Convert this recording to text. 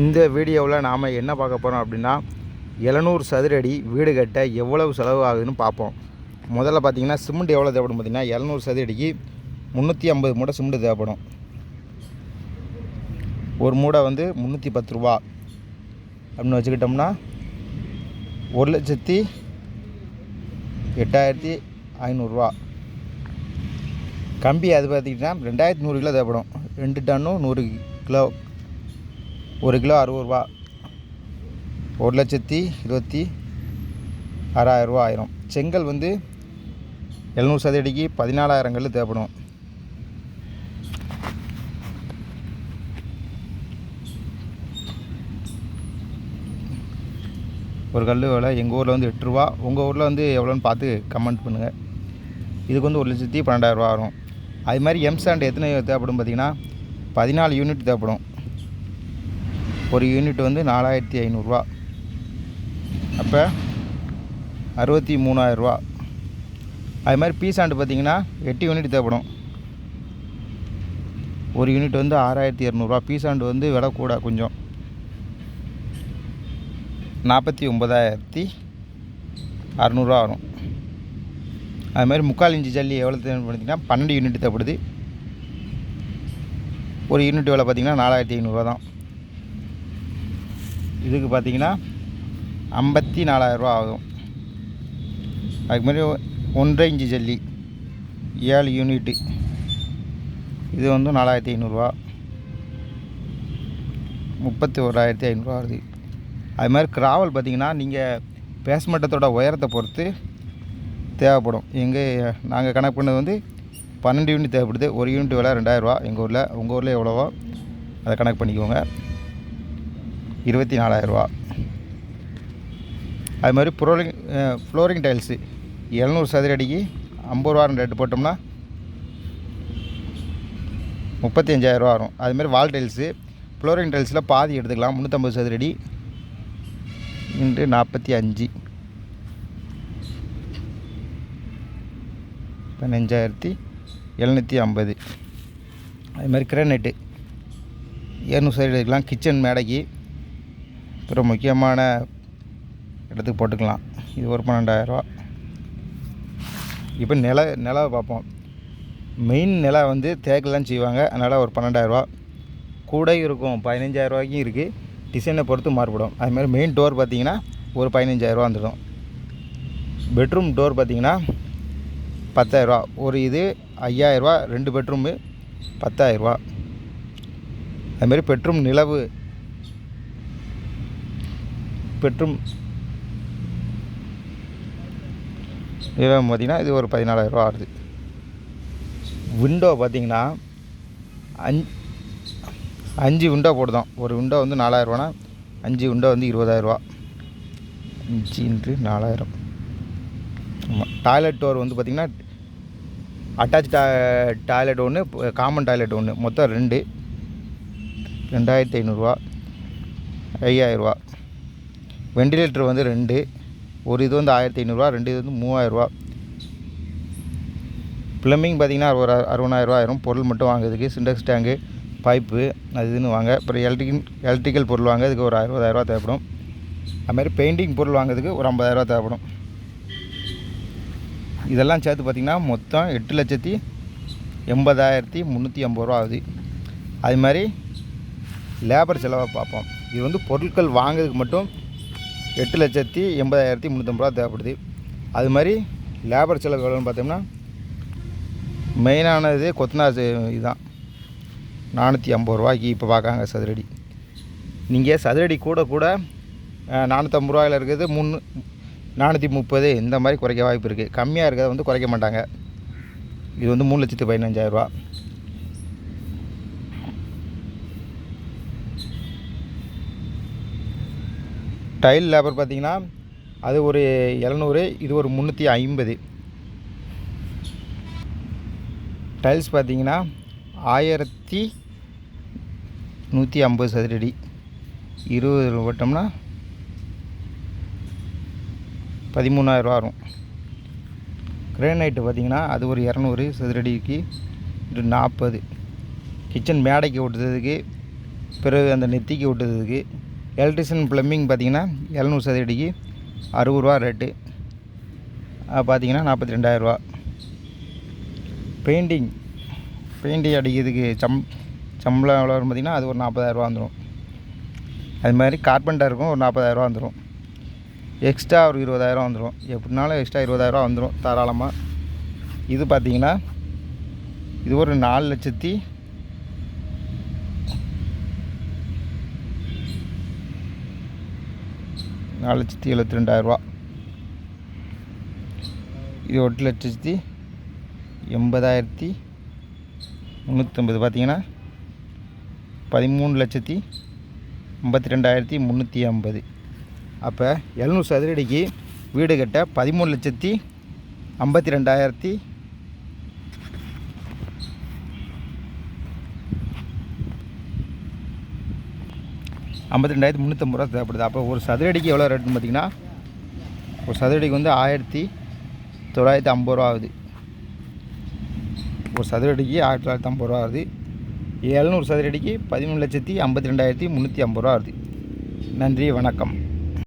இந்த வீடியோவில் நாம் என்ன பார்க்க போகிறோம் அப்படின்னா எழுநூறு சதுரடி வீடு கட்ட எவ்வளவு செலவு ஆகுதுன்னு பார்ப்போம். முதல்ல பார்த்தீங்கன்னா சிமெண்ட் எவ்வளோ தேவைப்படும் பார்த்திங்கன்னா எழுநூறு சதுரடிக்கு முந்நூற்றி ஐம்பது மூட்டை சிமெண்ட் தேவைப்படும். ஒரு மூடை வந்து முந்நூற்றி பத்து ரூபா அப்படின்னு வச்சுக்கிட்டோம்னா ஒரு லட்சத்தி எட்டாயிரத்தி ஐநூறுரூவா கம்பி அது பார்த்திங்கன்னா ரெண்டாயிரத்தி நூறு கிலோ தேவைப்படும். ரெண்டு டன்னும் நூறு கிலோ ஒரு கிலோ அறுபது ரூபா. ஒரு லட்சத்தி இருபத்தி ஆறாயிரம் ஆயிரும். செங்கல் வந்து எழுநூறு சதுரடிக்கு பதினாலாயிரம் கல் தேவைப்படும். ஒரு கல் விலை எங்கள் ஊரில் வந்து எட்டு ரூபா உங்கள் ஊரில் வந்து எவ்வளோன்னு பார்த்து கமெண்ட் பண்ணுங்கள் இதுக்கு வந்து ஒரு லட்சத்தி பன்னெண்டாயிரரூவா வரும் அது மாதிரி எம் சாண்ட் எத்தனை தேவைப்படும் பார்த்தீங்கன்னா பதினாலு யூனிட் தேவைப்படும். ஒரு யூனிட் வந்து நாலாயிரத்தி ஐநூறுரூவா அப்போ அறுபத்தி மூணாயிரரூவா. அது மாதிரி பீஸ் ஆண்டு பார்த்திங்கன்னா எட்டு யூனிட் தேவைப்படும். ஒரு யூனிட் வந்து ஆறாயிரத்தி இரநூறுவா. பீஸ் ஆண்டு வந்து விலை கூட கொஞ்சம். நாற்பத்தி ஒம்பதாயிரத்தி அறநூறுவா வரும். அது மாதிரி முக்கால் இன்ச்சு ஜல்லி எவ்வளோ தேவைப்படுத்திங்கன்னா பன்னெண்டு யூனிட் தேவைப்படுது. ஒரு யூனிட் விலை பார்த்தீங்கன்னா நாலாயிரத்தி ஐநூறுரூவா தான். இதுக்கு பார்த்தீங்கன்னா ஐம்பத்தி நாலாயிரரூவா ஆகும். அதுக்கு மாதிரி ஒன்றரை இன்ச்சு ஜல்லி ஏழு யூனிட்டு. இது வந்து நாலாயிரத்தி ஐநூறுரூவா முப்பத்தி ஓராயிரத்தி ஐநூறுரூவா வருது. அது மாதிரி கிராவல் பார்த்தீங்கன்னா நீங்கள் பேஸ்மட்டத்தோட உயரத்தை பொறுத்து தேவைப்படும். எங்கள் நாங்கள் கணக்கு பண்ணது வந்து பன்னெண்டு யூனிட் தேவைப்படுது. ஒரு யூனிட் விலை ரெண்டாயிரரூவா எங்கள் ஊரில் உங்கள் ஊரில் எவ்வளோவோ அதை கணக்கு பண்ணிக்கோங்க. இருபத்தி நாலாயிரரூவா. அது மாதிரி ஃப்ளோரிங் ஃப்ளோரிங் டைல்ஸு. எழுநூறு சதுர அடிக்கு ஐம்பது ரூபா ரேட்டு போட்டோம்னா முப்பத்தி அஞ்சாயிரரூவா வரும் அதுமாரி வால் டைல்ஸு. ஃப்ளோரிங் டைல்ஸில் பாதி எடுத்துக்கலாம். முந்நூற்றம்பது சதுரடி இன்று நாற்பத்தி அஞ்சு. பதினஞ்சாயிரத்தி எழுநூற்றி ஐம்பது. அது மாதிரி கிரானைட்டு. இரநூறு சைடு எடுக்கலாம். கிச்சன் மேடைக்கு ஒரு முக்கியமான இடத்துக்கு போட்டுக்கலாம். இது ஒரு பன்னெண்டாயிரரூவா இப்போ நில நில பார்ப்போம். மெயின் நில வந்து தேக்கெல்லாம் செய்வாங்க. அதனால் ஒரு பன்னெண்டாயிரரூவா கூட இருக்கும். பதினஞ்சாயிரரூவாய்க்கும் இருக்குது டிசைனை பொறுத்து மாறுபடும். அதுமாதிரி மெயின் டோர் பார்த்தீங்கன்னா ஒரு பதினஞ்சாயிரரூவா வந்துடும். பெட்ரூம் டோர் பார்த்திங்கன்னா பத்தாயிரரூவா ஒரு இது ஐயாயிரரூவா ரெண்டு பெட்ரூமு பத்தாயிரரூவா அதுமாரி பெட்ரூம் நிலவு பெட்ரூம் நிலவு பார்த்திங்கன்னா இது ஒரு பதினாலாயிரரூவா ஆகுது. விண்டோ பார்த்திங்கன்னா அஞ் அஞ்சு விண்டோ போடுதோம் ஒரு விண்டோ வந்து நாலாயிரரூவானா அஞ்சு விண்டோ வந்து இருபதாயிரரூவா அஞ்சு இன்று நாலாயிரம். ஆமாம் டாய்லெட் டோர் வந்து பார்த்திங்கன்னா அட்டாச் டா டாய்லெட் ஒன்று காமன் டாய்லெட் ஒன்று மொத்தம் ரெண்டு. ரெண்டாயிரத்தி ஐநூறுரூவா ஐயாயிரரூவா வெண்டிலேட்டர் வந்து ரெண்டு ஒரு இது வந்து ஆயிரத்தி ஐநூறுரூவா ரெண்டு இது வந்து மூவாயிரரூவா. ப்ளம்பிங் பார்த்திங்கன்னா ஒரு அறுபதாயிரரூவா ஆயிரும். பொருள் மட்டும் வாங்குறதுக்கு சிண்டெக்ஸ் டேங்கு பைப்பு அது இதுன்னு வாங்க. அப்புறம் எலக்ட்ரிக் எலக்ட்ரிக்கல் பொருள் வாங்க அதுக்கு ஒரு அறுபதாயிரரூவா தேவைப்படும். அதுமாதிரி பெயிண்டிங் பொருள் வாங்குறதுக்கு ஒரு ஐம்பதாயிரரூவா தேவைப்படும். இதெல்லாம் சேர்த்து பார்த்திங்கன்னா மொத்தம் எட்டு லட்சத்தி எண்பதாயிரத்தி முந்நூற்றி ஐம்பது ரூபா ஆகுது. அது மாதிரி லேபர் செலவை பார்ப்போம். இது வந்து பொருட்கள் வாங்குறதுக்கு மட்டும் எட்டு லட்சத்தி எண்பதாயிரத்தி முந்நூற்றம்பது ரூபா தேவைப்படுது. அது மாதிரி லேபர் செலவு எவ்வளோன்னு பார்த்தோம்னா மெயினானது கொத்தனார் இதுதான். நானூற்றி ஐம்பது ரூபாய்க்கு இப்போ பார்க்காங்க சதுரடி. நீங்கள் சதுரடி கூட கூட நானூற்றம்பது ரூபாயில் இருக்கிறது முன்னு நானூற்றி முப்பது இந்த மாதிரி குறைக்க வாய்ப்பு இருக்குது கம்மியாக இருக்கிறத வந்து குறைக்க மாட்டாங்க. இது வந்து மூணு லட்சத்து பதினஞ்சாயிரரூபா டைல் லேபர் பார்த்திங்கன்னா அது ஒரு எழுநூறு இது ஒரு முந்நூற்றி ஐம்பது. டைல்ஸ் பார்த்தீங்கன்னா ஆயிரத்தி நூற்றி ஐம்பது சதுரடி. இருபது போட்டோம்னா பதிமூணாயிரரூவா வரும். கிரேனைட்டு பார்த்தீங்கன்னா அது ஒரு இரநூறு சதுரடிக்கு இது நாற்பது. கிச்சன் மேடைக்கு ஓட்டுறதுக்கு பிறகு அந்த நெத்திக்கு ஒட்டுறதுக்கு எலக்ட்ரிஷியன் ப்ளம்பிங் பார்த்தீங்கன்னா எழுநூறு சதுரடிக்கு அறுபது ரூபா ரேட்டு பார்த்தீங்கன்னா நாற்பத்தி ரெண்டாயிரரூவா பெயிண்டிங் பெயிண்டிங் அடிக்கிறதுக்கு சம் சம்பளம் எவ்வளோ வரும் பார்த்தீங்கன்னா அது ஒரு நாற்பதாயிரரூவா வந்துடும் அது மாதிரி கார்பெண்டருக்கும் ஒரு நாற்பதாயிரரூவா வந்துடும் எக்ஸ்ட்ரா ஒரு இருபதாயிரம் வந்துடும் எப்படினாலும் எக்ஸ்ட்ரா இருபதாயிரரூவா வந்துடும் தாராளமாக இது பார்த்தீங்கன்னா இது ஒரு நாலு லட்சத்தி நாலு லட்சத்தி எழுபத்தி ரெண்டாயிரரூவா இது எட்டு லட்சத்தி எண்பதாயிரத்தி முந்நூற்றம்பது பார்த்தீங்கன்னா பதிமூணு லட்சத்தி ஐம்பத்தி ரெண்டாயிரத்தி முந்நூற்றி ஐம்பது. அப்போ எழுநூறு சதுரடிக்கு வீடு கட்ட பதிமூணு லட்சத்தி ஐம்பத்தி ரெண்டாயிரத்தி ஐம்பத்தி ரெண்டாயிரத்தி முந்நூற்றம்பது ரூபா தேவைப்படுது. அப்போ ஒரு சதுரடிக்கு எவ்வளோ ரேட்டுன்னு பார்த்தீங்கன்னா ஒரு சதுரடிக்கு வந்து ஆயிரத்தி தொள்ளாயிரத்தி ஐம்பது ரூபா ஆகுது. ஒரு சதுரடிக்கு ஆயிரத்தி தொள்ளாயிரத்தி ஐம்பது ரூபா ஆகுது ஏழ்நூறு சதுரடிக்கு பதிமூணு லட்சத்தி ஐம்பத்தி ரெண்டாயிரத்தி முந்நூற்றி ஐம்பது ரூபா ஆகுது நன்றி வணக்கம்.